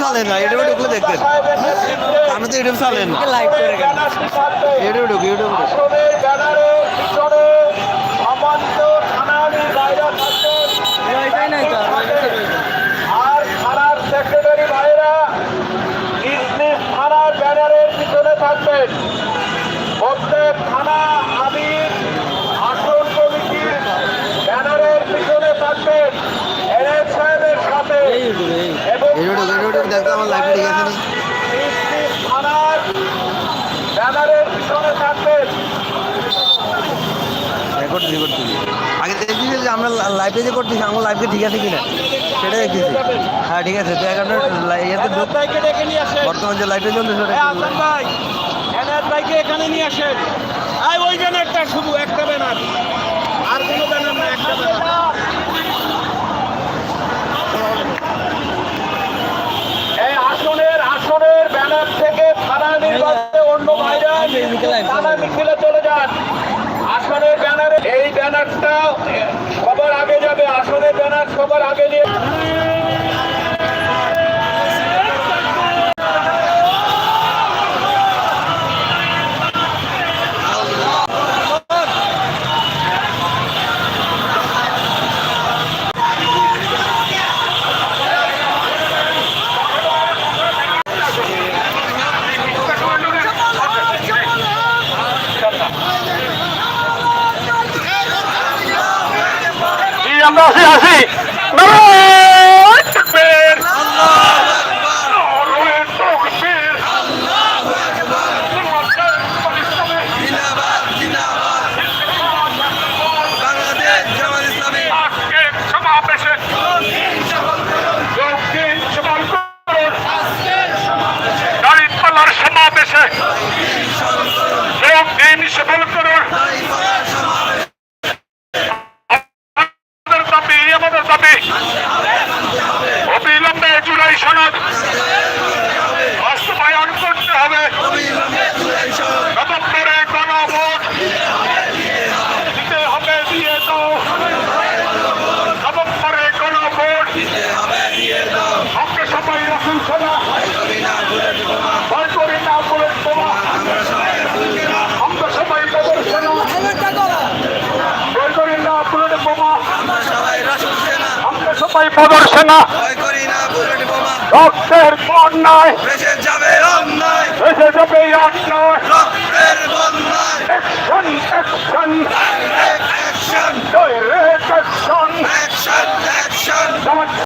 চালেন না ইউটিউবে ঢুকলে দেখতেন আপনি তো ইউটিউব চালেন লাইভ করে ইউটিউবে ঢুক ইউটিউবে থাকবেন ওয়াইফাই নাই তো আর ওয়াইফাই রয়েছে আর থানার সেক্রেটারি ভাইরা নিজ নিজ থানার ব্যানারের পিছনে থাকবেন প্রত্যেক থানা আমির আসন কমিটির ব্যানারের পিছনে থাকবেন এনএস সাহেবের সাথে এই ইউটিউবে এই এবং ইউটিউবে ঢুক ইউটিউবে ঢুক দেখতে আমার লাইভে ঠিক আছে রেকর্ড রেকর্ড তুলি আগে দেখছি যে আমরা লাইভে যে করতেছি আমার লাইভে ঠিক আছে কিনা? সেটা দেখতেছি। হ্যাঁ ঠিক আছে তো এখন ইয়েতে বর্তমান যে লাইভে চলতেছে এই ভাই এখানে নিয়ে আসেন। এই ওই ব্যানারটা শুধু একটা ব্যানার আর কোনো ব্যানার না একটা ব্যানার এই আসনের আসনের ব্যানার থেকে থানা নির্বাচনে অন্য ভাইরা থানা মিছিলে চলে যান। আসনের ব্যানারে এই ব্যানারটা সবার আগে যাবে আসনের ব্যানার সবার আগে নিয়ে আমরা আসি আসি সমাবেশে দক্ষিণ সমালপুর দাঁড়িপাল্লার সমাবেশে সনদ বাস্তবায়ন করতে হবে। নভেম্বরে গণভোট দিতে হবে দিয়ে দাও নভেম্বরে গণভোট আমরা সবাই রাখুন সোনা ভয় করি না বুলেট বোমা আমরা সবাই প্রদর্শন ভয় করি না সবাই প্রদর্শনা রক্তের বন্যায় যাবে অন্যায়। ভেসে যাবে অন্যায়। রক্তের বন্যায়।